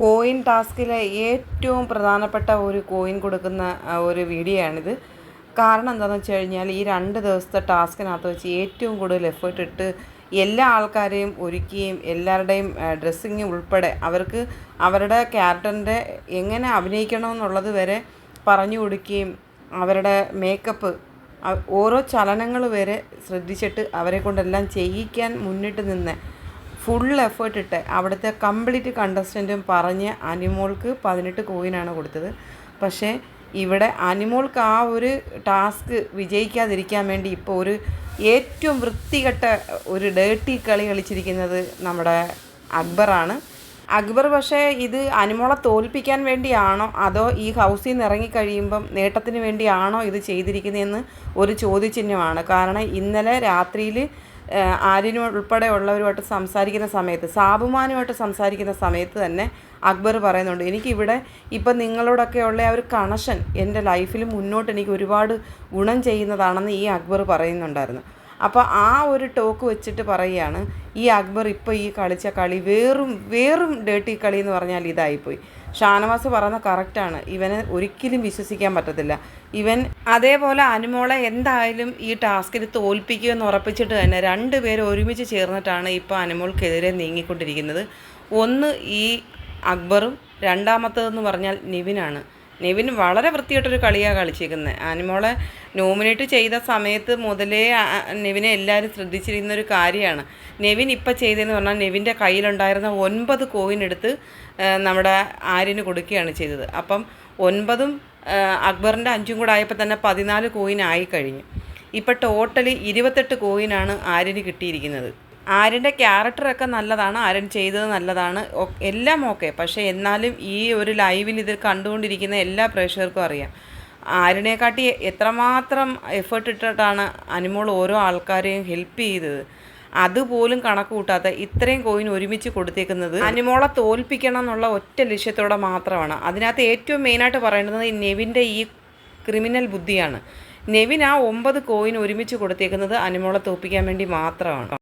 Coin ടാസ്കിലെ ഏറ്റവും പ്രധാനപ്പെട്ട ഒരു കോയിൻ കൊടുക്കുന്ന ഒരു വീഡിയോ ആണിത് കാരണം എന്താണെന്ന് വെച്ച് കഴിഞ്ഞാൽ ഈ രണ്ട് ദിവസത്തെ ടാസ്കിനകത്ത് വെച്ച് ഏറ്റവും കൂടുതൽ എഫേർട്ട് ഇട്ട് എല്ലാ ആൾക്കാരെയും ഒരുക്കുകയും എല്ലാവരുടെയും ഡ്രസ്സിങ് ഉൾപ്പെടെ അവർക്ക് അവരുടെ ക്യാരക്ടറിന്റെ എങ്ങനെ അഭിനയിക്കണമെന്നുള്ളത് വരെ പറഞ്ഞു കൊടുക്കുകയും അവരുടെ മേക്കപ്പ് ഓരോ ചലനങ്ങൾ വരെ ശ്രദ്ധിച്ചിട്ട് അവരെ കൊണ്ടെല്ലാം ചെയ്യിക്കാൻ മുന്നിട്ട് നിന്ന് ഫുൾ എഫേർട്ട് ഇട്ട് അവിടുത്തെ കംപ്ലീറ്റ് കണ്ടസ്റ്റന്റും പറഞ്ഞ് അനിമോൾക്ക് പതിനെട്ട് കോയിനാണ് കൊടുത്തത്. പക്ഷേ ഇവിടെ അനിമോൾക്ക് ആ ഒരു ടാസ്ക് വിജയിക്കാതിരിക്കാൻ വേണ്ടി ഇപ്പോൾ ഒരു ഏറ്റവും വൃത്തികെട്ട ഒരു ഡേർട്ടി കളി കളിച്ചിരിക്കുന്നത് നമ്മുടെ അക്ബറാണ് അക്ബർ പക്ഷേ ഇത് അനിമോളെ തോൽപ്പിക്കാൻ വേണ്ടിയാണോ അതോ ഈ ഹൗസിൽ നിന്ന് ഇറങ്ങിക്കഴിയുമ്പം നേട്ടത്തിന് വേണ്ടിയാണോ ഇത് ചെയ്തിരിക്കുന്നതെന്ന് ഒരു ചോദ്യചിഹ്നമാണ്. കാരണം ഇന്നലെ രാത്രിയിൽ ആര്യനും ഉൾപ്പെടെ ഉള്ളവരുമായിട്ട് സംസാരിക്കുന്ന സമയത്ത് സാബുമാനുമായിട്ട് സംസാരിക്കുന്ന സമയത്ത് തന്നെ അക്ബർ പറയുന്നുണ്ട് എനിക്കിവിടെ ഇപ്പം നിങ്ങളോടൊക്കെ ഉള്ള ആ ഒരു കണക്ഷൻ എന്റെ ലൈഫിൽ മുന്നോട്ട് എനിക്ക് ഒരുപാട് ഗുണം ചെയ്യുന്നതാണെന്ന് ഈ അക്ബർ പറയുന്നുണ്ടായിരുന്നു. അപ്പോൾ ആ ഒരു ടോക്ക് വെച്ചിട്ട് പറയുകയാണ് ഈ അക്ബർ ഇപ്പോൾ ഈ കളിച്ച കളി വേറും വേറും ഡേട്ടി കളി എന്ന് പറഞ്ഞാൽ ഇതായിപ്പോയി. ഷാനവാസ് പറയുന്ന കറക്റ്റാണ് ഇവനെ ഒരിക്കലും വിശ്വസിക്കാൻ പറ്റത്തില്ല. ഇവൻ അതേപോലെ അനുമോളെ എന്തായാലും ഈ ടാസ്കിൽ തോൽപ്പിക്കുക എന്ന് ഉറപ്പിച്ചിട്ട് തന്നെ രണ്ടുപേരും ഒരുമിച്ച് ചേർന്നിട്ടാണ് ഇപ്പോൾ അനുമോൾക്കെതിരെ നീങ്ങിക്കൊണ്ടിരിക്കുന്നത്. ഒന്ന് ഈ അക്ബറും രണ്ടാമത്തതെന്ന് പറഞ്ഞാൽ നിവിനാണ്. നെവിൻ വളരെ വൃത്തിയായിട്ടൊരു കളിയാണ് കളിച്ചിരിക്കുന്നത് ആനിമോളെ നോമിനേറ്റ് ചെയ്ത സമയത്ത് മുതലേ നെവിനെ എല്ലാവരും ശ്രദ്ധിച്ചിരുന്ന ഒരു കാര്യമാണ്. നെവിൻ ഇപ്പം ചെയ്തതെന്ന് പറഞ്ഞാൽ നെവിന്റെ കയ്യിലുണ്ടായിരുന്ന ഒൻപത് കോയിൻ എടുത്ത് നമ്മുടെ ആര്യന് കൊടുക്കുകയാണ് ചെയ്തത്. അപ്പം ഒൻപതും അക്ബറിന്റെ അഞ്ചും കൂടെ ആയപ്പോൾ തന്നെ പതിനാല് കോയിൻ ആയി കഴിഞ്ഞു. ഇപ്പം ടോട്ടലി ഇരുപത്തെട്ട് കോയിനാണ് ആര്യന് കിട്ടിയിരിക്കുന്നത്. ആര്യന്റെ ക്യാരക്ടറൊക്കെ നല്ലതാണ് ആര്യൻ ചെയ്തത് നല്ലതാണ് എല്ലാം ഓക്കെ. പക്ഷേ എന്നാലും ഈ ഒരു ലൈവിൽ ഇത് കണ്ടുകൊണ്ടിരിക്കുന്ന എല്ലാ പ്രേക്ഷകർക്കും അറിയാം. ആരിനെക്കാട്ടി എത്രമാത്രം എഫേർട്ട് ഇട്ടിട്ടാണ് അനിമോൾ ഓരോ ആൾക്കാരെയും ഹെൽപ്പ് ചെയ്തത്. അതുപോലും കണക്ക് കൂട്ടാത്ത ഇത്രയും കോയിൻ ഒരുമിച്ച് കൊടുത്തേക്കുന്നത് അനിമോളെ തോൽപ്പിക്കണം എന്നുള്ള ഒറ്റ ലക്ഷ്യത്തോടെ മാത്രമാണ്. അതിനകത്ത് ഏറ്റവും മെയിനായിട്ട് പറയുന്നത് ഈ നെവിന്റെ ഈ ക്രിമിനൽ ബുദ്ധിയാണ്. നെവിൻ ആ ഒമ്പത് കോയിൻ ഒരുമിച്ച് കൊടുത്തേക്കുന്നത് അനിമോളെ തോൽപ്പിക്കാൻ വേണ്ടി മാത്രമാണ്.